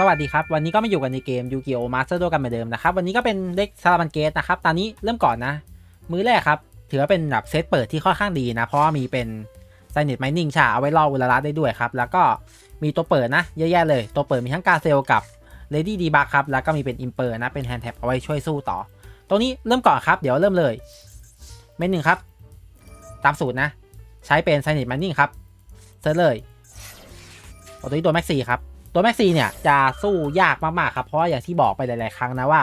สวัสดีครับ วันนี้ก็มาอยู่กันในเกมยูกิโอมาสเตอร์ด้วยกันเหมือนเดิมนะครับ วันนี้ก็เป็นเด็กซาลามันเกตนะครับ ตอนนี้เริ่มก่อนนะ มื้อแรกครับ ถือว่าเป็นแบบเซตเปิดที่ค่อนข้างดีนะ เพราะว่ามีเป็นไซเน็ตไมนิ่งชาเอาไว้ล่อเวลาได้ด้วยครับ แล้วก็มีตัวเปิดนะ เยอะแยะเลย ตัวเปิดมีทั้งกาเซลกับเลดี้ดีบักครับ แล้วก็มีเป็นอิมเปอร์นะ เป็นแฮนด์แท็บเอาไว้ช่วยสู้ต่อ ตรงนี้เริ่มก่อนครับ เดี๋ยวเริ่มเลย เมนหนึ่งครับ ตามสูตรนะ ใช้เป็นไซเน็ตไมนิ่งครับเซิร์ชเลยตัวนี้ตัวแม็กซี่ครับ ตัวแม็กซีเนี่ยจะสู้ยากมากๆครับ เพราะอย่างที่บอกไปหลายๆครั้งนะว่า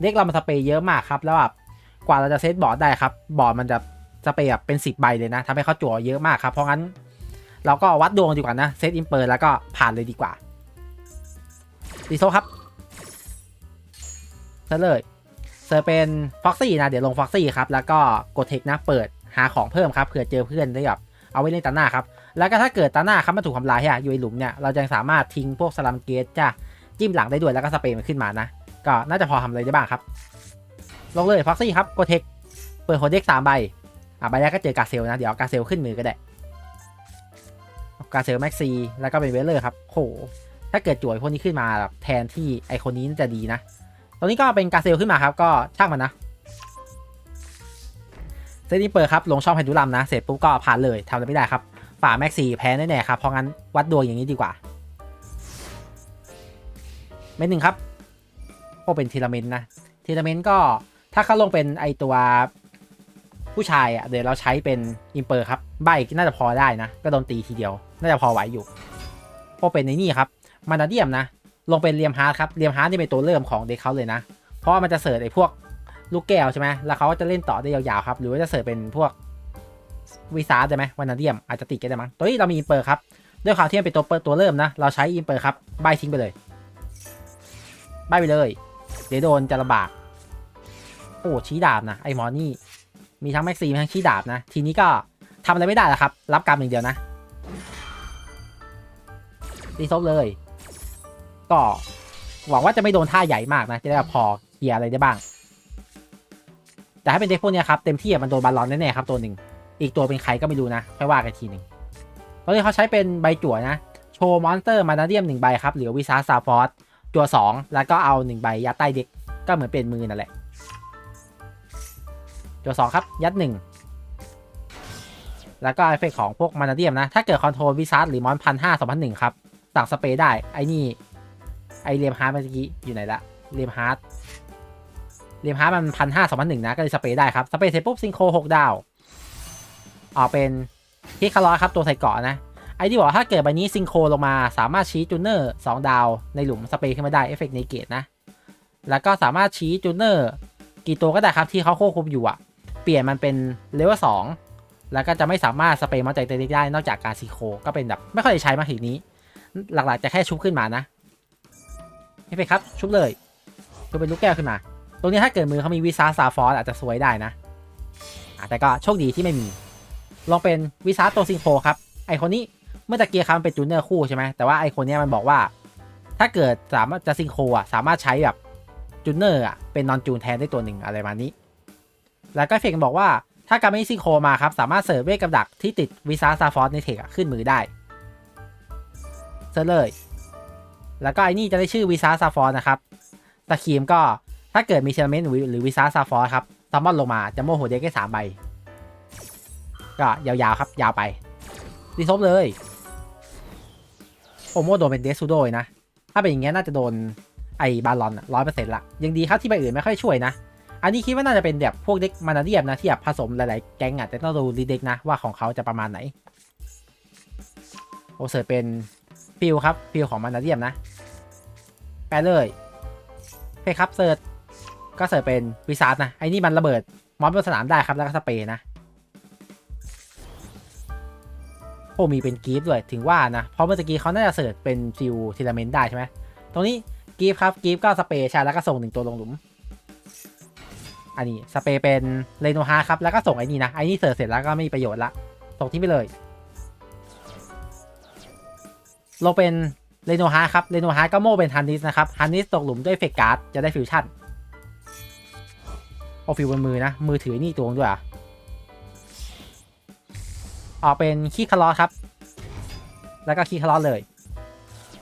เด็กเรามันสเปย์เยอะมากครับ แล้วแบบกว่าเราจะเซตบอร์ดได้ครับ บอร์ดมันจะสเปย์แบบเป็น 10 ใบเลยนะทำให้เขาจั่วเยอะมากครับ เพราะงั้น เราก็วัดดวงดีกว่านะ เซตอิมเปอร์แล้วก็ผ่านเลยดีกว่าดีโซครับเซอร์เลยเซอร์เป็นฟ็อกซี่นะ เดี๋ยวลงฟ็อกซี่ครับ แล้วก็กดเทคนะ เปิดหาของเพิ่มครับ เผื่อเจอเพื่อนได้แบบเอาไว้เล่นตาหน้าครับ แล้วก็ถ้าเกิดตาหน้าครับมันถูกทำลายอะอยู่ในหลุมเนี่ยเราจะสามารถทิ้งพวกสลัมเกตจ้ะจิ้มหลังได้ด้วยแล้วก็สเปรย์มันขึ้นมานะ ก็น่าจะพอทำอะไรได้บ้างครับ ลงเลยฟ็อกซี่ครับโกเทคเปิดโฮเด็กสามใบอะใบแรกก็เจอกาเซลนะเดี๋ยวกาเซลขึ้นมือก็ได้กาเซลแม็กซีแล้วก็เป็นเวลเลอร์ครับโหถ้าเกิดจ่วยพวกนี้ขึ้นมาแบบแทนที่ไอคนนี้น่าจะดีนะตรงนี้ก็เป็นกาเซลขึ้นมาครับก็ช่างมันนะเซตนี้เปิดครับลงช่องแพนดูลัมนะเสร็จปุ๊บก็ผ่านเลยทำอะไรไม่ได้ครับ ฝ่าแม็กซี่แพ้แน่ๆครับ เพราะงั้นวัดดวงอย่างนี้ดีกว่า เม็ดหนึ่งครับโอ้เป็นทีละเมนนะ ทีละเมนก็ถ้าเขาลงเป็นไอตัวผู้ชายอะเดี๋ยวเราใช้เป็นอิมเปอร์ครับ ใบน่าจะพอได้นะ ก็โดนตีทีเดียว น่าจะพอไหวอยู่โอ้เป็นในนี่ครับมานาเดียมนะ ลงเป็นเรียมฮาร์ดครับเรียมฮาร์ดนี่เป็นตัวเริ่มของเด็กเขาเลยนะ เพราะว่ามันจะเสิร์ฟไอพวกลูกแก้วใช่ไหมแล้วเขาก็จะเล่นต่อได้ยาวๆครับ หรือว่าจะเสิร์ฟเป็นพวก วีซาร์ได้ไหมวานาเดียมอาจจะติดกันได้มั้งตัวนี้เรามีอินเปอร์ครับ ด้วยความที่มันเป็นตัวเปิดตัวเริ่มนะ เราใช้อินเปอร์ครับใบทิ้งไปเลยใบไปเลย เดี๋ยวโดนจะลำบาก โอ้ชี้ดาบนะไอหมอนี่ มีทั้งแม็กซีมีทั้งชี้ดาบนะ ทีนี้ก็ทำอะไรไม่ได้แล้วครับ รับกรรมอย่างเดียวนะรีซบเลย ก็หวังว่าจะไม่โดนท่าใหญ่มากนะ จะได้พอเคลียร์อะไรได้บ้าง แต่ถ้าเป็นเด็กพวกนี้ครับ เต็มที่อะมันโดนบาลอนแน่ๆครับตัวหนึ่ง อีกตัวเป็นใครก็ไม่รู้นะค่อยว่ากันทีหนึ่งตอนนี้เขาใช้เป็นใบจั่วนะ โชว์มอนสเตอร์มานาเดียมหนึ่งใบครับเหลือวิซาซาฟอสจั่วสองแล้วก็เอาหนึ่งใบยัดใต้เด็กก็เหมือนเป็นมือนั่นแหละจั่วสองครับ ยัดหนึ่งแล้วก็เอฟเฟกของพวกมานาเดียมนะ ถ้าเกิดคอนโทรลวิซาร์หรือมอนพันห้าสองพันหนึ่งครับสั่งสเปรย์ได้ ไอ้นี่ ไอเรียมฮาร์ดเมื่อกี้อยู่ไหนละเรียมฮาร์ดเรียมฮาร์ดมันพันห้าสองพันหนึ่งนะ ก็เลยสเปรย์ได้ครับ สเปรย์เสร็จปุ๊บซิงโคหกดาว ออกเป็นที่คาร์ลอครับตัวใส่เกาะนะไอ้ที่บอกถ้าเกิดใบนี้ซิงโครลงมาสามารถชี้จูเนอร์2ดาวในหลุมสเปรย์ขึ้นมาได้เอฟเฟกต์ในเกตนะ แล้วก็สามารถชี้จูเนอร์กี่ตัวก็ได้ครับที่เขาควบคุมอยู่อะเปลี่ยนมันเป็นเลเวลสองแล้วก็จะไม่สามารถสเปรย์มาใจเตนิได้นอกจากการซีโคก็เป็นแบบไม่ค่อยได้ใช้มาถึงนี้ หลักๆจะแค่ชุบขึ้นมานะเอฟเฟกต์ครับชุบเลยชุบเป็นลูกแก้วขึ้นมา ตรงนี้ถ้าเกิดมือเขามีวิซาซาฟอสอาจจะสวยได้นะแต่ก็โชคดีที่ไม่มี ลองเป็นวิซาตัวซิงโคครับ ไอคนนี้เมื่อตะเกียร์ครับมันเป็นจูเนอร์คู่ใช่ไหมแต่ว่าไอคนนี้มันบอกว่า ถ้าเกิดสามารถจะซิงโคอะสามารถใช้แบบจูเนอร์อะเป็นนอนจูนแทนได้ตัวหนึ่งอะไรประมาณนี้ แล้วก็เฟกบอกว่าถ้าการไม่ซิงโคมาครับสามารถเสิร์ฟเวทกับดักที่ติดวิซาซาฟอสในเทคขึ้นมือได้เซิร์ฟเลย แล้วก็ไอ้นี่จะได้ชื่อวิซาซาฟอสนะครับตะคีมก็ถ้าเกิดมีเชลเมนหรือวิซาซาฟอสครับซัมมอนลงมาจะโมโหเด็กแค่สามใบ ก็ยาวๆครับ ยาวไปรีซบเลยโอโมโดนเป็นเดซูโดยนะ ถ้าเป็นอย่างเงี้ยน่าจะโดนไอ้บาลอนร้อยเปอร์เซ็นต์ละยังดีครับที่ใบอื่นไม่ค่อยช่วยนะ อันนี้คิดว่าน่าจะเป็นแบบพวกเด็กมานาเดียมนะที่แบบผสมหลายๆแก๊งอะแต่ต้องดูดีเด็กนะว่าของเขาจะประมาณไหนโอเซอร์เป็นฟิลครับฟิลของมานาเดียมนะแปลเลยเพครับเซิร์ก็เสิร์เป็นวิซาร์ดนะไอ้นี่มันระเบิดมอนบนสนามได้ครับแล้วก็สเปรย์นะ โอ้มีเป็นกีฟด้วยถึงว่านะ เพราะเมื่อกี้เขาน่าจะเสิร์ชเป็นฟิลทีลาเมนได้ใช่ไหมตรงนี้กีฟครับกีฟก็สเปรย์ช่แล้วก็ส่งหนึ่งตัวลงหลุม อันนี้สเปย์เป็นเรโนฮาครับแล้วก็ส่งไอ้นี่นะไอ้นี่เสิร์ชเสร็จแล้วก็ไม่มีประโยชน์ละส่งทิ้งไปเลยลงเป็นเรโนฮาครับเรโนฮาก็โม่เป็นฮันนิสนะครับฮันนิสตกหลุมด้วยเฟกการ์ดจะได้ฟิวชั่นเอาฟิวบนมือนะมือถือนี่ตัวงด้วยอะ ออกเป็นคีคลอครับ แล้วก็คีคลอเลย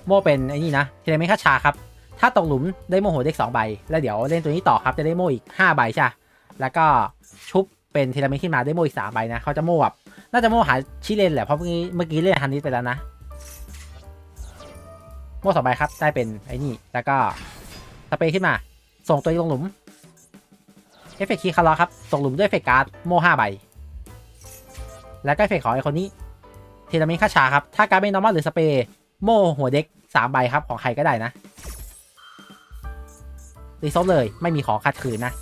โม่เป็นไอ้นี่นะเทเลเมคาชาครับ ถ้าตกหลุมได้โม่หัวเด็กสองใบ แล้วเดี๋ยวเล่นตัวนี้ต่อครับจะได้โมอีกห้าใบใช่ปะแล้วก็ชุบเป็นเทเลเมคขึ้นมาได้โมอีกสามใบนะเขาจะโม่แบบน่าจะโม่หาชิเลนแหละเพราะเมื่อกี้เมื่อกี้เล่นฮันนิสไปแล้วนะโม่สองใบครับได้เป็นไอ้นี่แล้วก็สเปรย์ขึ้นมา ส่งตัวเองลงหลุมเอฟเฟกต์คีคาร์ลครับตกหลุมด้วยเอฟเฟกต์การ์ดโม่ห้าใบ แล้วก็เฟกของไอคนนี้เทเลเมคาชาครับ ถ้าการเป็นนอร์มอลหรือสเปรย์โม่หัวเด็กสามใบครับของใครก็ได้นะรีโซฟเลยไม่มีของคัดคืนนะ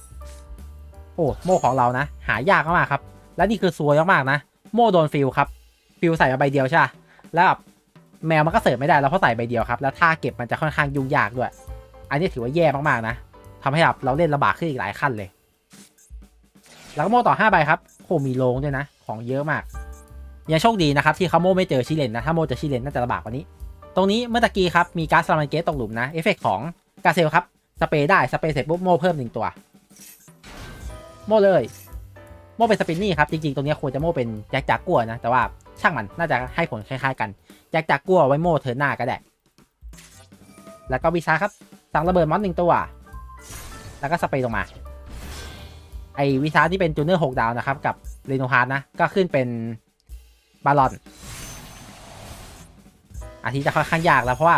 โอ้โม่ของเรานะ หายากมากครับ และนี่คือซวยมากๆนะ โม่โดนฟิลครับ ฟิลใส่มาใบเดียวใช่ปะแล้วแบบแมวมันก็เสิร์ฟไม่ได้แล้วเพราะใส่ใบเดียวครับ แล้วถ้าเก็บมันจะค่อนข้างยุ่งยากด้วย อันนี้ถือว่าแย่มากๆนะทำให้แบบเราเล่นลำบากขึ้นอีกหลายขั้นเลย แล้วก็โม่ต่อ5ใบครับโหมีโลงด้วยนะ ของเยอะมากยังโชคดีนะครับที่เขาโม่ไม่เจอชิเลนนะถ้าโม่เจอชิเลนน่าจะลำบากกว่านี้ ตรงนี้เมื่อตะกี้ครับมีการ์ดสลามันเกตตกหลุมนะเอฟเฟกของกาเซลครับสเปรย์ได้สเปรย์เสร็จปุ๊บโม่เพิ่มหนึ่งตัว โม่เลยโม่เป็นสปินนี่ครับจริงๆ ตรงนี้ควรจะโม่เป็นแจ็คจากกัวนะแต่ว่าช่างมันน่าจะให้ผลคล้ายๆ กันแจ็คจากกัวไว้โม่เทิร์นหน้าก็ได้แล้วก็วิซาครับสั่งระเบิดมอนหนึ่งตัว แล้วก็สเปรย์ลงมา ไอวิซาที่เป็นจูเนอร์หกดาวนะครับ กับ รโนฮาร์ดนะ ก็ขึ้นเป็นบาลอนอาทิตย์จะค่อนข้างยากแล้วเพราะว่า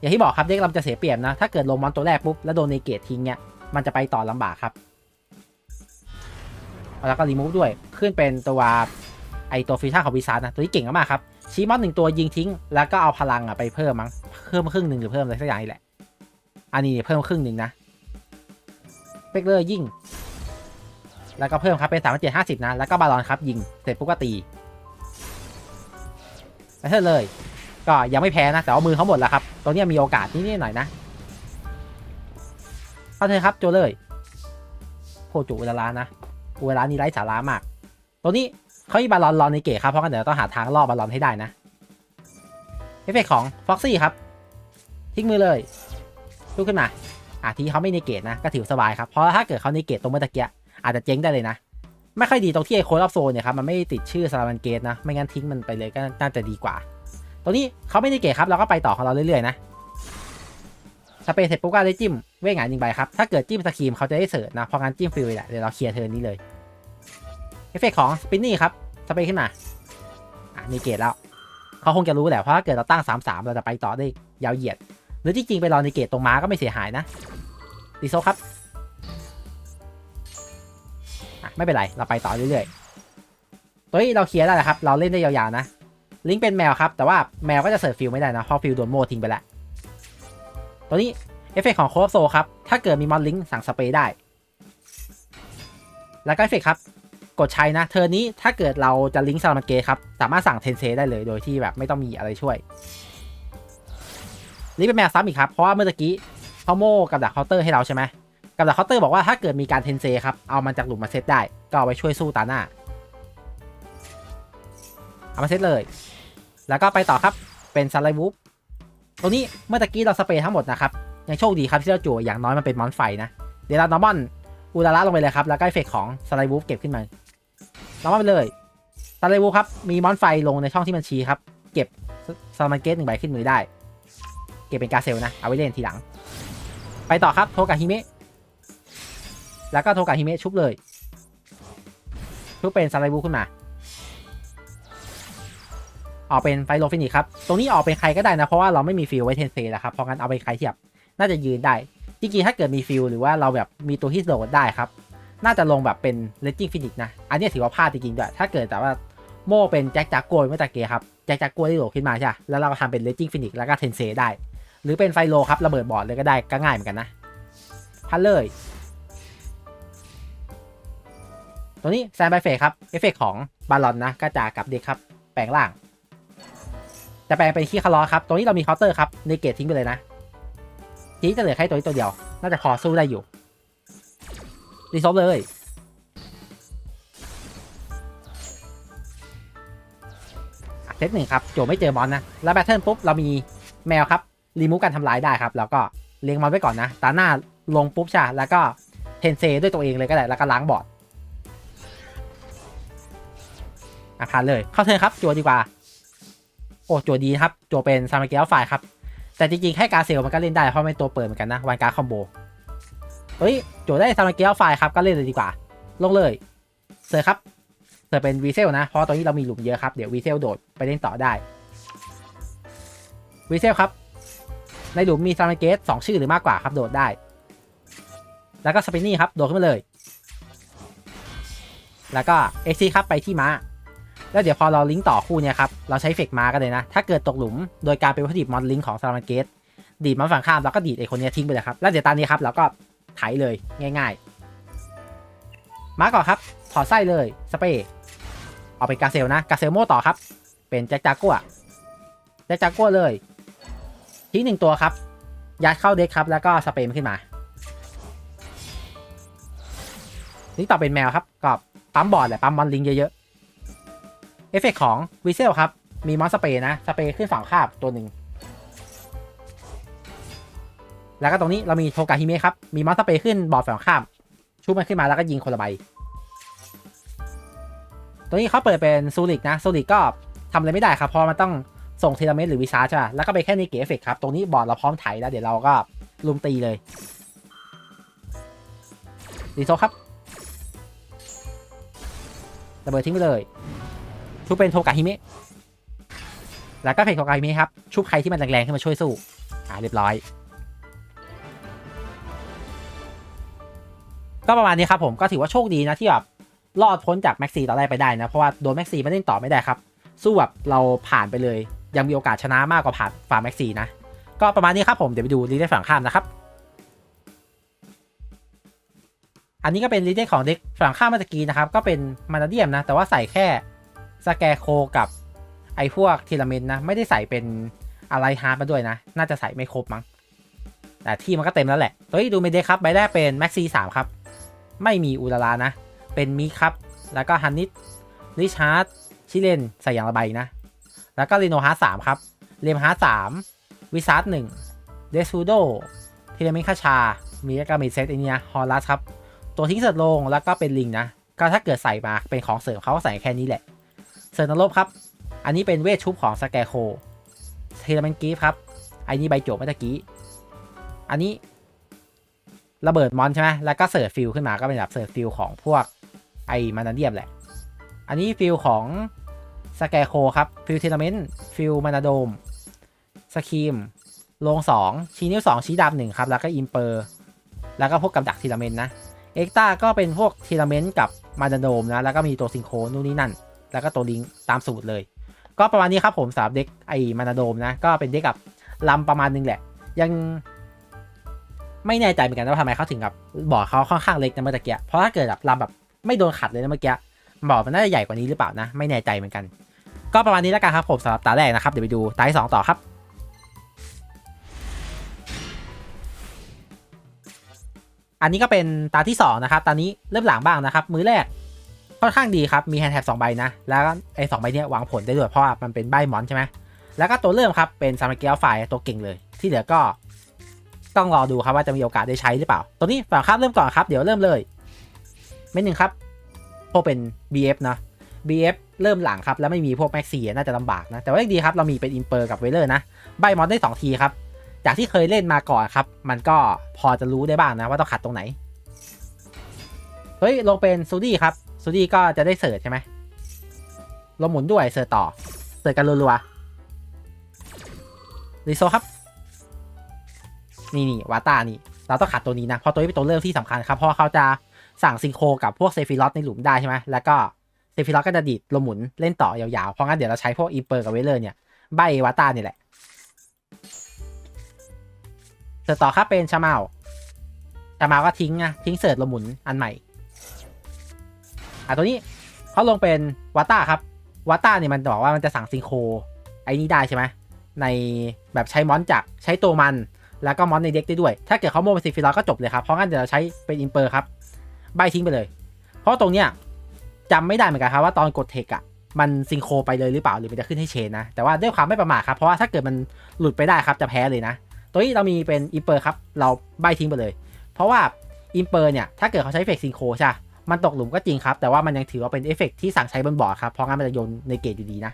อย่างที่บอกครับเด็กเราจะเสียเปรียบนะ ถ้าเกิดลงมอนตัวแรกปุ๊บ แล้วโดนเนเกตทิ้งเนี่ยมันจะไปต่อลำบากครับ แล้วก็รีมูฟด้วยขึ้นเป็นตัวไอตัวฟิวชั่นของวิซาร์นะตัวนี้เก่งมากครับชี้มอนหนึ่งตัวยิงทิ้ง แล้วก็เอาพลังอะไปเพิ่มมั้งเพิ่มครึ่งหนึ่งหรือเพิ่มอะไรสักอย่างนี่แหละ อันนี้เพิ่มครึ่งหนึ่งนะเฟกเลอร์ยิง แล้วก็เพิ่มครับเป็นสามพันเจ็ดห้าสิบนะ แล้วก็บาลอนครับยิงเสร็จปุ๊บก็ตีไปเถอะเลย ก็ยังไม่แพ้นะ แต่ว่ามือเขาหมดแล้วครับตัวนี้มีโอกาสนิดๆหน่อยนะเข้าเถอะครับโจเลยโคจุอุลาลานะอุลาลานี่ไร้สาระมาก ตัวนี้เขามีบาลอนรอในเกตครับ เพราะงั้นเดี๋ยวต้องหาทางล่อบาลอนให้ได้นะเอฟเฟกของฟ็อกซี่ครับ ทิ้งมือเลยลุกขึ้นมาอะทีเขาไม่ในเกตนะ ก็ถือสบายครับ เพราะถ้าเกิดเขาในเกตตรงเมื่อตะเกีย อาจจะเจ๊งได้เลยนะ ไม่ค่อยดีตรงที่ไอโค้ดออฟโซนเนี่ยครับมันไม่ติดชื่อสลามันเกตนะ ไม่งั้นทิ้งมันไปเลยก็น่าจะดีกว่าตัวนี้เขาไม่ได้เกตครับเราก็ไปต่อของเราเรื่อยๆนะสเปรย์เสร็จปุ๊บก็ได้จิ้มเว้งหงายหนึ่งใบครับ ถ้าเกิดจิ้มสครีมเขาจะได้เสิร์ชนะ เพราะงั้นจิ้มฟิลแหละเดี๋ยวเราเคลียร์เทิร์นนี้เลยเอฟเฟกต์ของสปินนี่ครับสเปรย์ขึ้นมาอะมีเกตแล้ว เขาคงจะรู้แหละเพราะถ้าเกิดเราตั้ง 3 3 เราจะไปต่อได้ยาวเหยียด หรือจริงๆไปรอในเกตตรงม้าก็ไม่เสียหายนะดีโซครับ อะไม่เป็นไร เราไปต่อเรื่อยๆตัวนี้เราเคลียร์ได้แล้วครับ เราเล่นได้ยาวๆนะ ลิงเป็นแมวครับ แต่ว่าแมวก็จะเสิร์ฟฟิลไม่ได้นะ เพราะฟิลโดนโมทิ้งไปแล้ว ตัวนี้เอฟเฟกของโคฟโซครับ ถ้าเกิดมีมอนลิงสั่งสเปรย์ได้ แล้วก็เอฟเฟกครับ กดใช้นะเทอร์นี้ถ้าเกิดเราจะลิงซาลามันเกครับ สามารถสั่งเทนเซได้เลย โดยที่แบบไม่ต้องมีอะไรช่วยลิงเป็นแมวซ้ำอีกครับ เพราะว่าเมื่อกี้เขาโม่กับดักเคาน์เตอร์ให้เราใช่ไหม กับดักเคาน์เตอร์บอกว่าถ้าเกิดมีการเทนเซครับ เอามันจากหลุมมาเซตได้ ก็เอาไว้ช่วยสู้ตาหน้า เอามาเซตเลย แล้วก็ไปต่อครับ เป็นซันไลวูฟตรงนี้เมื่อตะกี้เราสเปรย์ทั้งหมดนะครับ ยังโชคดีครับที่เราจั่อย่างน้อยมันเป็นมอนไฟนะ เดี๋ยวเรานอร์มอนอูดาระลงไปเลยครับ แล้วก็เฟเฟกของสไลวูฟเก็บขึ้นมานอร์มอนไปเลยสไลวูฟครับ มีมอนไฟลงในช่องที่มันชี้ครับ เก็บซามันเกตหนึ่งใบขึ้นมือได้ เก็บเป็นกาเซลนะ เอาไว้เล่นทีหลัง ไปต่อครับ โทกาฮิเมะ แล้วก็โทกาฮิเมะชุบเลย ชุบเป็นสไลวูขึ้นมา ออกเป็นไฟโลฟินิกครับ ตรงนี้ออกเป็นใครก็ได้นะ เพราะว่าเราไม่มีฟิลไว้เทนเซแล้วครับ เพราะงั้นเอาไปใครเที่แบน่าจะยืนได้ จริงๆ ถ้าเกิดมีฟิลหรือว่าเราแบบมีตัวที่โดดได้ครับ น่าจะลงแบบเป็นเลจิ้งฟินิกนะ อันนี้ถือว่าพลาดจริงๆด้วย ถ้าเกิดแต่ว่าโม่เป็นแจ็คจากโกยเมื่อตะเกียครับ แจ็คจากโกยที่โดดขึ้นมาใช่ แล้วเราก็ทำเป็นเลจิ้งฟินิกแล้วก็เทนเซได้ หรือเป็นไฟโลครับระเบิดบอร์ดเลยก็ได้ก็ง่ายเหมือนกันนะพันเลย ตัวนี้แซนไบเฟกครับ เอฟเฟกของบาลอนนะก็จะกับเด็กครับ แปลงร่าง จะแปลงเป็นขี้คาร์ลอครับตรงนี้เรามีเคาน์เตอร์ครับในเกตทิ้งไปเลยนะ ทีนี้จะเหลือแค่ตัวนี้ตัวเดียว น่าจะพอสู้ได้อยู่รีซอฟเลย เซตหนึ่งครับ โจไม่เจอมอนนะ แล้วแบทเทิลปุ๊บ เรามีแมวครับ รีมูฟการทำลายได้ครับ แล้วก็เลี้ยงมอนไว้ก่อนนะ ตาหน้าลงปุ๊บใช่แล้วก็เทนเซด้วยตัวเองเลยก็ได้ แล้วก็ล้างบอร์ด อะผ่านเลย เข้าเทินครับจัวดีกว่า โอ้จัวดีครับจัวเป็นซามาเกียลไฟครับ แต่จริงๆแค่กาเซลมันก็เล่นได้เพราะเป็นตัวเปิดเหมือนกันนะวันการคอมโบเฮ้ยจทย์ได้ซามาเกียลไฟครับก็เล่นเลยดีกว่า ลงเลยเซอร์ครับเซอร์เป็นวีเซลนะ เพราะตอนนี้เรามีหลุมเยอะครับเดี๋ยววีเซลโดดไปเล่นต่อได้วีเซลครับ ในหลุมมีซามาเกตสองชื่อหรือมากกว่าครับโดดได้ แล้วก็สปินนี่ครับโดดขึ้นมาเลย แล้วก็เอ็กซีครับไปที่ม้า แล้วเดี๋ยวพอเราลิงก์ต่อคู่เนี่ยครับ เราใช้เฟกมากันเลยนะ ถ้าเกิดตกหลุมโดยการเป็นวัตถุดิบมอนลิงก์ของซามาเกตดีดมันฝั่งข้าม แล้วก็ดีดไอคนนี้ทิ้งไปเลยครับ แล้วเดี๋ยวตอนนี้ครับเราก็ไถเลยง่าย ๆ มาก่อนครับ ถอดไส้เลยสเปรย์เอาเป็นกาเซลนะกาเซลโม่ต่อครับ เป็นแจ็คจากกัวแจ็คจากกัวเลย ทิ้งหนึ่งตัวครับ ยัดเข้าเด็กครับ แล้วก็สเปรย์มันขึ้นมานี่ต่อเป็นแมวครับก็ปั๊มบอร์ดแหละปั๊มบอลลิงเยอะๆ เอฟเฟกของวิเซลครับ มีมอนสเปรย์นะ สเปรย์ขึ้นฝั่งคาบตัวหนึ่ง แล้วก็ตรงนี้เรามีโทกาฮิเมะครับ มีมอนสเปรย์ขึ้นบอร์ดฝั่งข้ามชุบมันขึ้นมาแล้วก็ยิงคนละใบตัวนี้เขาเปิดเป็นซูริกนะซูริกก็ทำอะไรไม่ได้ครับ เพราะมันต้องส่งเทเลเมนหรือวิซาร์ใช่ป่ะ แล้วก็ไปแค่ในเกเอฟเฟกครับ ตรงนี้บอร์ดเราพร้อมไถแล้วเดี๋ยวเราก็ลุมตีเลยดีโซครับระเบิดทิ้งไปเลย ชุบเป็นโทกาฮิเมะแล้วก็เพกโทกาฮิเมะครับชุบใครที่มันแรงๆขึ้นมาช่วยสู้อ่าเรียบร้อย ก็ประมาณนี้ครับผมก็ถือว่าโชคดีนะที่แบบรอดพ้นจากแม็กซี่ตอนแรกไปได้นะ เพราะว่าโดนแม็กซี่ไม่เล่นต่อไม่ได้ครับ สู้แบบเราผ่านไปเลย ยังมีโอกาสชนะมากกว่าผ่านฝ่าแม็กซี่นะ ก็ประมาณนี้ครับผมเดี๋ยวไปดูรีเดนฝั่งข้ามนะครับ อันนี้ก็เป็นรีเดนของเด็กฝั่งข้ามเมื่อกี้นะครับ ก็เป็นมานาเดียมนะ แต่ว่าใส่แค่ สแกโคกับไอพวกทีละเมนนะ ไม่ได้ใส่เป็นอะไรฮาร์ดมาด้วยนะ น่าจะใส่ไม่ครบมั้ง แต่ที่มันก็เต็มแล้วแหละ เฮ้ย ดูเมเดครับ ใบแรกเป็นแม็กซี่สามครับ ไม่มีอุลารานะ เป็นมีครับ แล้วก็ฮันนิสริชาร์ดชิเลนใส่อย่างละใบนะ แล้วก็เรโนฮาร์ดสามครับเรมฮาร์ดสามวิซาร์ดหนึ่งเดซูโดทีเลเมนคาชา มีแก็มีเซตไอเนี้ยฮอลลัสครับ ตัวทิ้งเสร็จลงแล้วก็เป็นลิงนะ ก็ถ้าเกิดใส่มาเป็นของเสริมเขาก็ใส่แค่นี้แหละ เสริมนรบครับ อันนี้เป็นเวทชุบของสแกโคเทเลเมนกีฟครับอ้นี่ใบโจบเมื่อกี้ อันนี้ระเบิดมอนใช่ไหมแล้วก็เสิร์ฟฟิลขึ้นมาก็เป็นแบบเสิร์ฟฟิลของพวกไอ้มานาเดียมแหละ อันนี้ฟิลของสแกโคครับ ฟิลเทเลเมนฟิลมานาโดม สคีม ลง 2 ชี้นิ้ว 2 ชี้ดำหนึ่งครับ แล้วก็อิมเปอร์ แล้วก็พวกกับดักทีลเมนนะ เอ็กตาก็เป็นพวกทีลเมนกับมานาโดมนะ แล้วก็มีตัวซิงโครนู่นนี่นั่น แล้วก็ตัวลิงก์ตามสูตรเลย ก็ประมาณนี้ครับผมสำหรับเด็กไอมานาโดมนะ ก็เป็นเด็กกับลำประมาณนึงแหละ ยังไม่แน่ใจเหมือนกันว่าทำไมเขาถึงกับบ่อเขาค่อนข้างเล็กนะเมื่อตะกี้เพราะถ้าเกิดแบบลำแบบไม่โดนขัดเลยนะเมื่อกี้บ่อมันน่าจะใหญ่กว่านี้หรือเปล่านะ ไม่แน่ใจเหมือนกัน ก็ประมาณนี้แล้วกันครับผมสำหรับตาแรกนะครับเดี๋ยวไปดูตาที่สองต่อครับอันนี้ก็เป็นตาที่2นะครับ ตอนนี้เริ่มหลังบ้างนะครับ มือแรก ค่อนข้างดีครับ มีแฮนด์แท็บสองใบนะ แล้วไอ้สองใบเนี้ยวางผลได้ด้วยเพราะว่ามันเป็นใบมอนใช่ไหมแล้วก็ตัวเริ่มครับ เป็นซามาเกียลไฟตัวเก่งเลย ที่เหลือก็ต้องรอดูครับว่าจะมีโอกาสได้ใช้หรือเปล่า ตัวนี้ฝั่งข้ามเริ่มก่อนครับ เดี๋ยวเริ่มเลยเม็ดหนึ่งครับ พวกเป็น BF นะ BF เริ่มหลังครับ แล้วไม่มีพวกแม็กซี่น่าจะลำบากนะ แต่ว่าดีครับ เรามีเป็นอินเปอร์กับเวเลอร์นะ ใบมอนได้ 2 ทีครับ จากที่เคยเล่นมาก่อนครับ มันก็พอจะรู้ได้บ้างนะว่าต้องขัดตรงไหน เฮ้ย ลงเป็นซูดี้ครับ ซูดี้ก็จะได้เสิร์ชใช่ไหมลงหมุนด้วยเสิร์ชต่อ เสิร์ชกันรัวๆรีโซครับ นี่นี่วาตานี่ เราต้องขัดตัวนี้นะ เพราะตัวนี้เป็นตัวเริ่มที่สำคัญครับ เพราะว่าเขาจะสั่งซิงโครกับพวกเซฟิลอสในหลุมได้ใช่ไหมแล้วก็เซฟิลอสก็จะดีดลมหมุนเล่นต่อยาวๆ เพราะงั้นเดี๋ยวเราใช้พวกอีเปอร์กับเวเลอร์เนี่ยใบวาตานี่แหละเสิร์ชต่อครับเป็นชามาลชามาลก็ทิ้งนะทิ้งเสิร์ชลมหมุนอันใหม่ อะตัวนี้เขาลงเป็นวาต้าครับวาต้าเนี่ยมันบอกว่ามันจะสั่งซิงโครไอ้นี่ได้ใช่ไหมในแบบใช้มอนจากใช้ตัวมันแล้วก็มอนในเด็กได้ด้วย ถ้าเกิดเขาโมเป็นซิฟิลอสก็จบเลยครับ เพราะงั้นเดี๋ยวเราใช้เป็นอินเปอร์ครับใบทิ้งไปเลย เพราะตรงเนี้ยจำไม่ได้เหมือนกันครับว่าตอนกดเทคอะมันซิงโครไปเลยหรือเปล่าหรือมันจะขึ้นให้เชนนะ แต่ว่าด้วยความไม่ประมาทครับ เพราะว่าถ้าเกิดมันหลุดไปได้ครับจะแพ้เลยนะ ตัวนี้เรามีเป็นอินเปอร์ครับ เราใบทิ้งไปเลย เพราะว่าอินเปอร์เนี่ยถ้าเกิดเขาใช้เฟกซิงโครใช่ มันตกหลุมก็จริงครับ แต่ว่ามันยังถือว่าเป็นเอฟเฟกที่สั่งใช้บนบอร์ดครับ เพราะงั้นมันจะโยนในเกตอยู่ดีนะ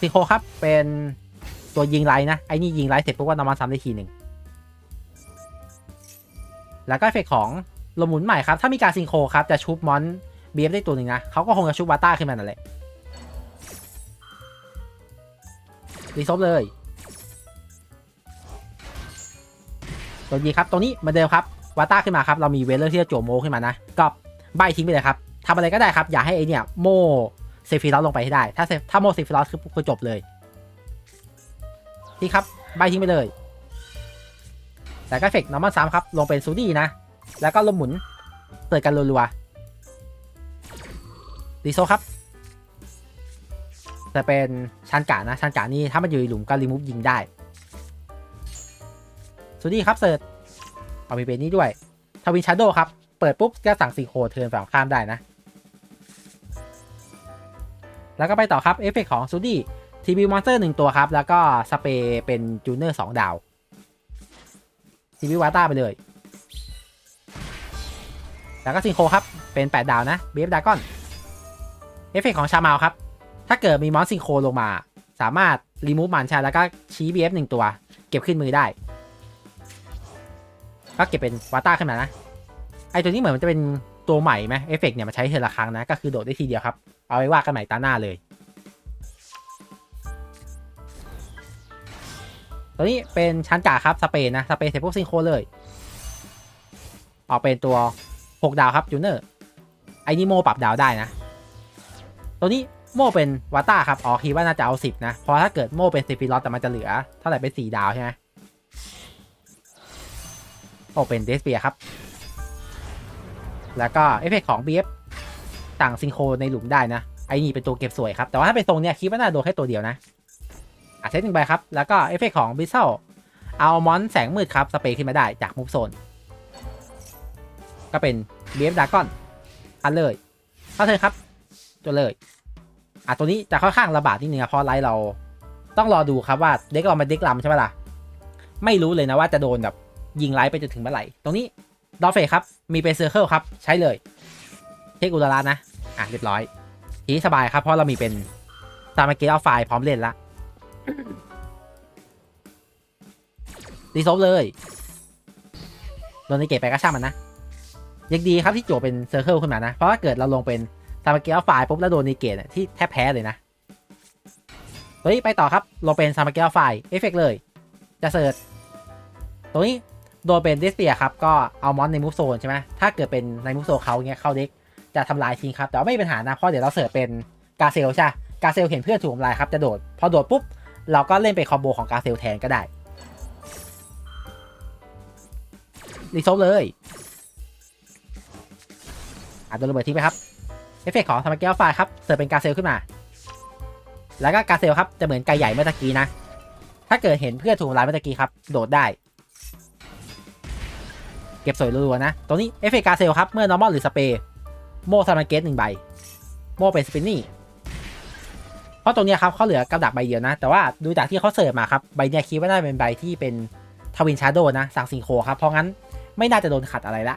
ซิโคครับ เป็นตัวยิงไรนะ ไอ้นี่ยิงไรเสร็จปุ๊บก็นำมาซ้ำได้ทีหนึ่ง แล้วก็เอฟเฟกต์ของลมหมุนใหม่ครับ ถ้ามีการซิงโครครับ จะชุบมอนเบียฟได้ตัวหนึ่งนะเขาก็คงจะชุบวาต้าขึ้นมานั่นแหละรีซบเลยตัวยีครับ ตรงนี้เหมาเดิมครับ วาต้าขึ้นมาครับ เรามีเวลเลอร์ที่จะโจมโมขึ้นมานะก็ใบทิ้งไปเลยครับทำอะไรก็ได้ครับ อย่าให้ไอเนี่ยโมเซฟิลอสลงไปให้ได้ ถ้าถ้าโมเซฟิลอสคือคือจบเลยที่ครับใบทิ้งไปเลยแต่ก็เฟกนอร์มอลซ้ำครับ ลงเป็นซูดี้นะ แล้วก็ลมหมุน เปิดกันรัวๆดีโซครับ จะเป็นชันกานะชันกานี่ถ้ามันอยู่ในหลุมก็รีมูฟยิงได้ ซูดี้ครับเสิร์ช เอามีเป็นนี้ด้วยทวินชาร์โดครับ เปิดปุ๊บก็สั่งสีโคเทิร์นฝั่งข้ามได้นะ แล้วก็ไปต่อครับ เอฟเฟกของซูดี้ทีวีมอนสเตอร์หนึ่งตัวครับ แล้วก็สเปรย์เป็นจูเนอร์สองดาวทีวีวาต้าไปเลย แล้วก็ซิงโคครับ เป็น 8 ดาวนะเบฟดากอน เอฟเฟกของชามาลครับ ถ้าเกิดมีมอนซิงโคลงมา สามารถรีมูฟมันช่แล้วก็ชี้ BF หนึ่งตัว เก็บขึ้นมือได้ ก็เก็บเป็นวาต้าขึ้นมานะ ไอตัวนี้เหมือนมันจะเป็นตัวใหม่ไหมเอฟเฟกเนี่ยมาใช้เทอละครั้งนะ ก็คือโดดได้ทีเดียวครับ เอาไว้ว่ากันใหม่ตาหน้าเลย ตัวนี้เป็นชั้นกาครับ สเปนนะ สเปนเสร็จปุ๊บซิงโครเลยออกเป็นตัว 6 ดาวครับจูเนอร์ไอนี่โมปรับดาวได้นะ ตัวนี้โมเป็นวาต้าครับ อ๋อคิดว่าน่าจะเอา 10 นะ เพราะถ้าเกิดโมเป็นซิฟิลอสแต่มันจะเหลือเท่าไหร่เป็น 4 ดาวใช่ไหม โอเป็นเดสเปียครับ แล้วก็เอฟเฟกของ BF ต่างซิงโครในหลุมได้นะ ไอ้นี่เป็นตัวเก็บสวยครับ แต่ว่าถ้าเป็นทรงเนี้ยคิดว่าน่าโดนแค่ตัวเดียวนะอะเซตหนึ่งใบครับ แล้วก็เอฟเฟกของบิซเซลเอามอนแสงมืดครับ สเปรขึ้นมาได้จากมูฟโซน ก็เป็น BF Dragon อันเลยเข้าเทิร์นครับจนเลยอะตัวนี้จะค่อนข้างระบาดนิดนึงนะเพราะไลท์เราต้องรอดูครับว่าเด็กเรามาเด็กลำใช่ไหมล่ะ ไม่รู้เลยนะว่าจะโดนแบบ ยิงไลท์ไปจนถึงเมื่อไหร่ ตรงนี้ดอฟเฟครับ มีเป็นเซอร์เคิลครับ ใช้เลย เทคอุลารานะ อะ เรียบร้อย ทีนี้สบายครับ เพราะเรามีเป็นตามเกตเอาไฟล์พร้อมเล่นละรีโซฟเลยโดนในเกตไปก็ช่างมันนะยังดีครับที่โจเป็นเซอร์เคิลขึ้นมานะ เพราะว่าเกิดเราลงเป็นตามเกลไฟล์ปุ๊บแล้วโดนในเกตที่แทบแพ้เลยนะตัวนี้ไปต่อครับลงเป็นซามเกลไฟล์เอฟเฟกเลย จะเสิร์ชตัวนี้ โดนเป็นเดสเปียครับก็เอามอนในมูฟโซนใช่ไหมถ้าเกิดเป็นในมูฟโซนเขาเงี้ยเข้าเด็กจะทำลายทิ้งครับแต่ไม่มีปัญหานะเพราะเดี๋ยวเราเสิร์ชเป็นกาเซลใช่กาเซลเห็นเพื่อนถูกทำลายครับจะโดดพอโดดปุ๊บเราก็เล่นเป็นคอมโบของกาเซลแทนก็ได้รีโซฟเลยอะโดนระเบิดทิ้งไปครับเอฟเฟกของธรรมแก้วไฟครับเสิร์ฟเป็นกาเซลขึ้นมา แล้วก็กาเซลครับจะเหมือนไก่ใหญ่เมื่อตะกี้นะ ถ้าเกิดเห็นเพื่อนถูกทำลายเมื่อตะกี้ครับโดดได้ เก็บสวยรัวๆนะตรงนี้เอฟเฟกกาเซลครับ เมื่อ normal หรือสเปย์โม่ซามาเกตหนึ่งใบ โม่เป็นสปินนี่ เพราะตรงนี้ครับเขาเหลือกระดักใบเดียวนะ แต่ว่าดูจากที่เขาเสิร์ฟมาครับ ใบเนี้ยคิดว่าน่าจะเป็นใบที่เป็นทวินชาร์โดนะสั่งสิงโคครับ เพราะงั้นไม่น่าจะโดนขัดอะไรละ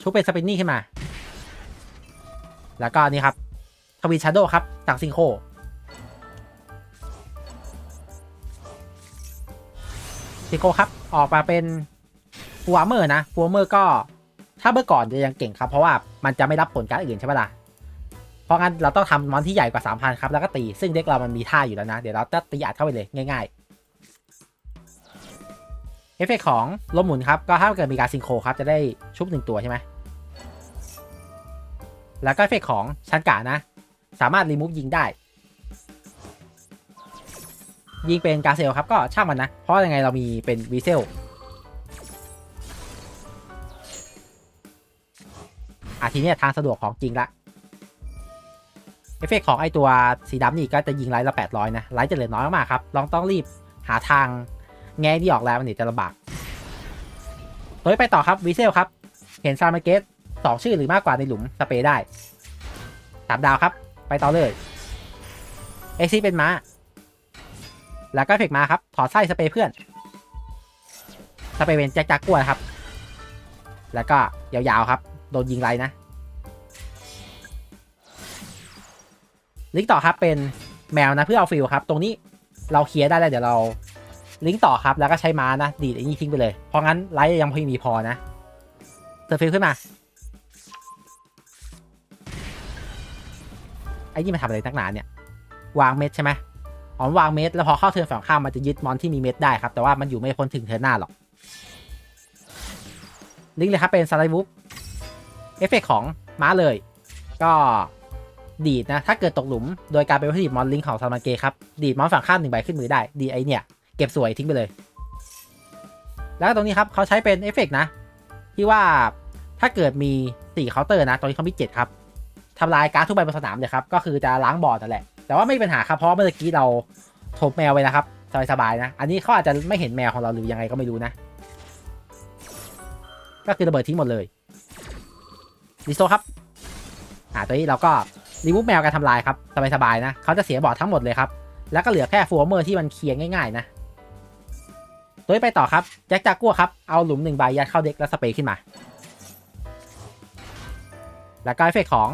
ชุบเป็นสปินนี่ขึ้นมา แล้วก็นี่ครับทวินชาร์โดครับสั่งซิงโค ซิงโคครับ ออกมาเป็นฟัวเมอร์นะฟัวเมอร์ก็ถ้าเมื่อก่อนจะยังเก่งครับ เพราะว่ามันจะไม่รับผลการอื่นใช่ไหมล่ะ เพราะงั้นเราต้องทำมอนที่ใหญ่กว่า 3,000 ครับ แล้วก็ตี ซึ่งเด็กเรามันมีท่าอยู่แล้วนะ เดี๋ยวเราจะตีอัดเข้าไปเลยง่ายๆ เอฟเฟกของลมหมุนครับ ก็ถ้าเกิดมีการซิงโครครับ จะได้ชุบหนึ่งตัวใช่ไหม แล้วก็เอฟเฟกของชันกานะ สามารถรีมูฟยิงได้ ยิงเป็นกาเซลครับก็ช่างมันนะ เพราะยังไงเรามีเป็นวีเซลอาทีเนี้ยทางสะดวกของจริงละเอฟเฟกของไอตัวสีดำนี่ก็จะยิงไลท์ละ 800 นะไลท์จะเหลือน้อยมากครับลองต้องรีบหาทางแง่ที่ออกแล้วมันถึงจะลำบากตัวนี้ไปต่อครับวีเซลครับ เห็นซามาเกตสองชื่อหรือมากกว่าในหลุมสเปรย์ได้สามดาวครับ ไปต่อเลยเอ็กซี่เป็นม้า แล้วก็เอฟกมาครับ ถอดไส้สเปรย์เพื่อน สเปรย์เป็นแจ็คจักกล้วยครับ แล้วก็ยาวๆครับ โดนยิงไรนะ ลิงก์ต่อครับเป็นแมวนะเพื่อเอาฟิลครับ ตรงนี้เราเคลียร์ได้แล้วเดี๋ยวเราลิงก์ต่อครับ แล้วก็ใช้ม้านะ ดีดไอ้นี่ทิ้งไปเลย เพราะงั้นไลท์ยังไม่มีพอนะเซอร์ฟิลขึ้นมาไอ้นี่มันทำอะไรนักหนาเนี่ย วางเม็ดใช่ไหม อ๋อวางเม็ดแล้วพอเข้าเทิร์นฝั่งข้ามมันจะยึดมอนที่มีเม็ดได้ครับแต่ว่ามันอยู่ไม่พ้นถึงเทิร์นหน้าหรอกลิงก์เลยครับเป็นสไลด์บุ๊เอฟเฟกของม้าเลย ก็ดีดนะถ้าเกิดตกหลุมโดยการเป็นวัตถุดิบมอนลิงของซามันเกครับดีดมอนฝั่งข้ามหนึ่งใบขึ้นมือได้ดีไอเนี่ยเก็บสวยทิ้งไปเลย แล้วตรงนี้ครับเขาใช้เป็นเอฟเฟกนะ ที่ว่าถ้าเกิดมี4เคาน์เตอร์นะตอนนี้เขามี7ครับทำลายการ์ดทุกใบบนสนามเลยครับก็คือจะล้างบอร์ดนั่นแหละ แต่ว่าไม่มีปัญหาครับเพราะเมื่อกี้เราทบแมวไปนะครับสบายๆนะ อันนี้เขาอาจจะไม่เห็นแมวของเราหรือยังไงก็ไม่รู้นะ ก็คือระเบิดทิ้งหมดเลยดิสโซครับอ่าตัวนี้เราก็รีมูฟแมวการทำลายครับสบายๆนะเขาจะเสียบอร์ดทั้งหมดเลยครับ แล้วก็เหลือแค่ฟัวเมอร์ที่มันเคลียร์ง่ายๆนะตัวนี้ไปต่อครับแจ็คจากัวครับเอาหลุมหนึ่งใบยัดเข้าเด็กแล้วสเปรย์ขึ้นมา แล้วก็เอฟเฟกของ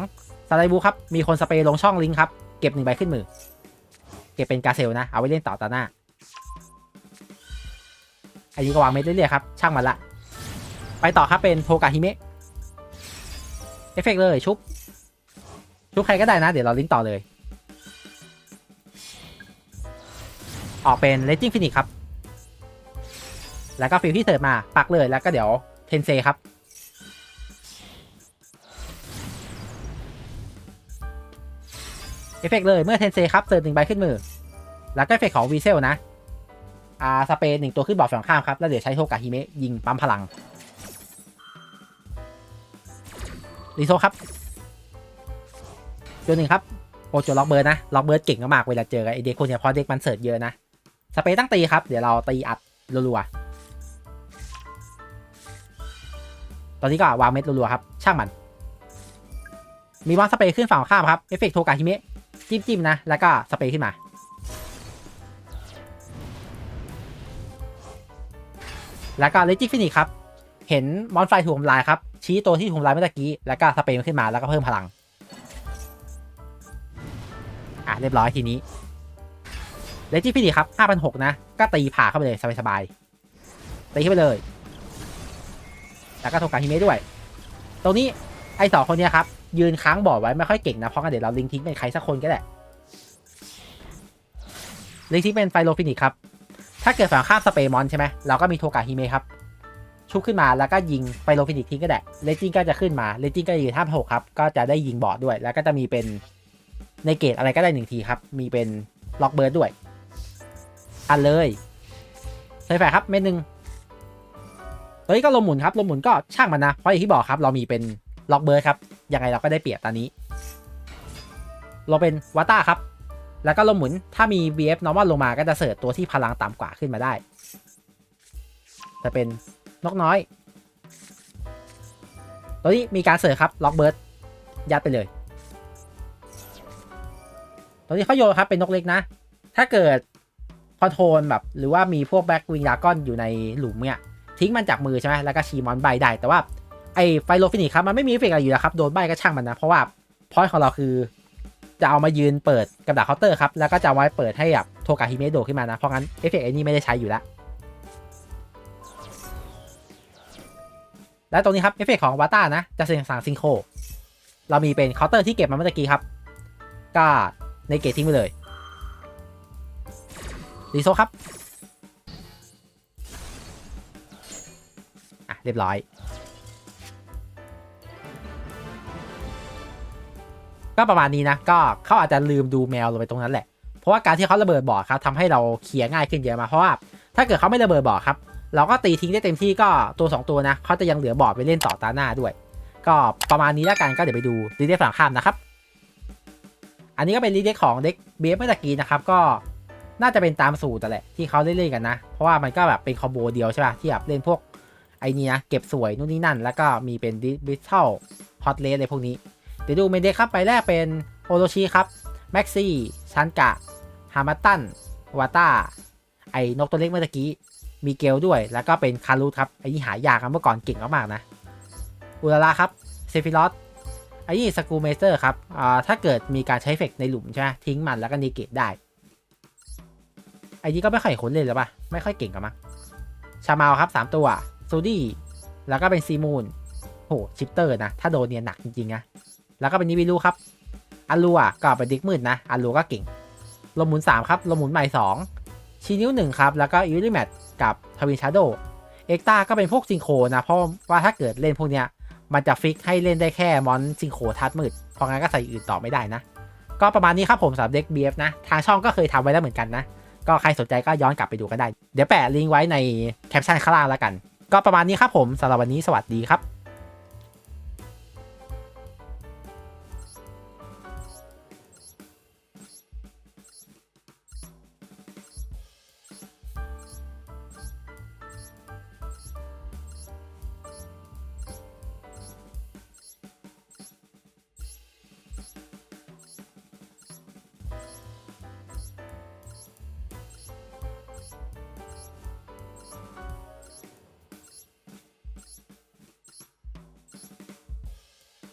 สไลบูครับมีคนสเปรย์ลงช่องลิงครับ เก็บหนึ่งใบขึ้นมือ เก็บเป็นกาเซลนะ เอาไว้เล่นต่อตาหน้า อายุก็วางเม็ดเรื่อยๆครับ ช่างมันละ ไปต่อครับเป็นโทกาฮิเมะ เอฟเฟกเลยชุบ ชุบใครก็ได้นะ เดี๋ยวเราลิงก์ต่อเลย ออกเป็นเลจิ n งฟินิกครับ แล้วก็ฟิลที่เสิร์ฟมาปักเลยแล้วก็เดี๋ยวเทนเซครับ เอฟเฟกเลยเมื่อเทนเซครับเสิร์ฟหนึ่งใบขึ้นมือ แล้วก็เอฟเฟกของวีเซลนะอ่าสเปนหนึ่งตัวขึ้นบอร์ดฝั่งข้ามครับ แล้วเดี๋ยวใช้โทกาฮิเมะยิงปั๊มพลังรีโซครับตัวหนึ่งครับโอโจล็อกเบิร์ดนะล็อกเบิร์ดเก่งมากเวลาเจอกับไอเด็กคนเนี้ยเพราะเด็กมันเสิร์ฟเยอะนะสเปรย์ตั้งตีครับ เดี๋ยวเราตีอัดรัวๆตอนนี้ก็วางเม็ดรัวๆครับ ช่างมัน มีบอลสเปรย์ขึ้นฝั่งข้ามครับเอฟเฟกต์โทกาฮิเมะ จิ้มจิ้มๆนะ แล้วก็สเปรย์ขึ้นมา แล้วก็เลจิฟินิกครับ เห็นมอนไฟถูกทำลายครับ ชี้ตัวที่ถูกทำลายเมื่อกี้ แล้วก็สเปรย์มันขึ้นมาแล้วก็เพิ่มพลัง อะเรียบร้อยทีนี้เลจิฟินิกครับ5,600นะ ก็ตีผ่าเข้าไปเลยสบายๆ ตีเข้าไปเลย แล้วก็โทกาฮิเมะด้วย ตรงนี้ไอ้สองคนเนี้ยครับ ยืนค้างบอร์ดไว้ไม่ค่อยเก่งนะเพราะงั้นเดี๋ยวเราลิงทิ้งเป็นใครสักคนก็ได้ลิงทิ้งเป็นไฟโลฟินิกครับถ้าเกิดฝั่งข้ามสเปร์มอนใช่ไหมเราก็มีโทกาฮิเมะครับชุบขึ้นมาแล้วก็ยิงไฟโลฟินิกทิ้งก็ได้เลจิงก็จะขึ้นมาเลจิงก็ยืนท่าหกครับก็จะได้ยิงบอร์ดด้วย แล้วก็จะมีเป็นในเกตอะไรก็ได้หนึ่งทีครับมีเป็นล็อกเบิร์ดด้วยอันเลยใส่แฝครับเม็ดหนึ่งเฮ้ยก็ลมหมุนครับลมหมุนก็ช่างมันนะเพราะอย่างที่บอกครับ เรามีเป็นล็อกเบิร์ดครับ ยังไงเราก็ได้เปรียบตอนนี้ เราเป็นวาต้าครับ แล้วก็ลมหมุนถ้ามี BF normal ลงมาก็จะเสิร์ชตัวที่พลังต่ำกว่าขึ้นมาได้ จะเป็นนกน้อย ตัวนี้มีการเสิร์ชครับล็อกเบิร์ดยัดไปเลย ตัวนี้เขาโยนครับเป็นนกเล็กนะ ถ้าเกิดคอนโทรลแบบหรือว่ามีพวกแบ็กวิงดากอนอยู่ในหลุมเนี่ยทิ้งมันจากมือใช่ไหมแล้วก็ชีมอนใบได้แต่ว่า ไอไฟโลฟินิกครับมันไม่มีเอฟเฟกต์อะไรอยู่แล้วครับโดนใบก็ช่างมันนะ เพราะว่าพอยของเราคือ จะเอามายืนเปิดกับดักเคาน์เตอร์ครับ แล้วก็จะไว้เปิดให้แบบโทกาฮิเมะโดขึ้นมานะ เพราะงั้นเอฟเฟกต์ไอ้นี่ไม่ได้ใช้อยู่แล้ว และตรงนี้ครับเอฟเฟกต์ของวาต้านะ จะเสียงสังซิงโครเรามีเป็นเคาน์เตอร์ที่เก็บมาเมื่อกี้ครับ ก็ในเกตทิ้งไปเลยรีโซครับ อะเรียบร้อย ก็ประมาณนี้นะก็เขาอาจจะลืมดูแมวลงไปตรงนั้นแหละ เพราะว่าการที่เขาระเบิดบ่อครับทำให้เราเคลียร์ง่ายขึ้นเยอะมากเพราะว่าถ้าเกิดเขาไม่ระเบิดบ่อครับ เราก็ตีทิ้งได้เต็มที่ก็ตัว 2 ตัวนะเขาจะยังเหลือบ่อไปเล่นต่อตาหน้าด้วย ก็ประมาณนี้แล้วกันก็เดี๋ยวไปดูดีเด็กฝั่งข้ามนะครับอันนี้ก็เป็นดีเด็กของเด็กเบฟเมื่อกี้นะครับก็น่าจะเป็นตามสูตรแต่แหละที่เขาเล่นๆกันนะ เพราะว่ามันก็แบบเป็นคอมโบเดียวใช่ป่ะที่แบบเล่นพวกไอ้นี่นะเก็บสวยนู่นนี่นั่น แล้วก็มีเป็นดิจิทัลฮอตเลสอะไรพวกนี้ เดี๋ยวดูเมนเดครับไปแรกเป็นโอโรชิครับ แม็กซี่ชันกะ ฮามาตันวาตาไอ้นกตัวเล็กเมื่อกี้ มีเกลด้วย แล้วก็เป็นคารุครับ ไอ้นี่หายากครับเมื่อก่อนเก่งมากๆนะ อุลาราครับ เซฟิรอสไอ้นี่สกูเมเซอร์ครับอ่าถ้าเกิดมีการใช้เฟกในหลุมใช่ไหมทิ้งมันแล้วก็นิเกตได้ ไอ้นี่ก็ไม่ค่อยคุ้นเลยหรือปะไม่ค่อยเก่งกันมั้งชามาลครับสามตัวซูดี้แล้วก็เป็นซีมูนโหชิปเตอร์นะ ถ้าโดนเนี่ยหนักจริงๆนะ แล้วก็เป็นนิวิลูครับอารูอะก็เป็นดิกมืดนะอารูก็เก่งลมหมุน 3 ครับลมหมุนใหม่ 2 ชีนิ้ว 1 ครับ แล้วก็อิลิแมทกับทวินชาโดเอ็กตาก็เป็นพวกซิงโคนะ เพราะว่าถ้าเกิดเล่นพวกเนี้ย มันจะฟิกให้เล่นได้แค่มอนซิงโคทัดมืด เพราะงั้นก็ใส่อื่นต่อไม่ได้นะ ก็ประมาณนี้ครับผมสำหรับเด็ก BF นะ ทางช่องก็เคยทำไว้แล้วเหมือนกันนะ ก็ใครสนใจก็ย้อนกลับไปดูกันได้ เดี๋ยวแปะลิงก์ไว้ในแคปชั่นข้างล่างแล้วกัน ก็ประมาณนี้ครับผมสำหรับวันนี้สวัสดีครับ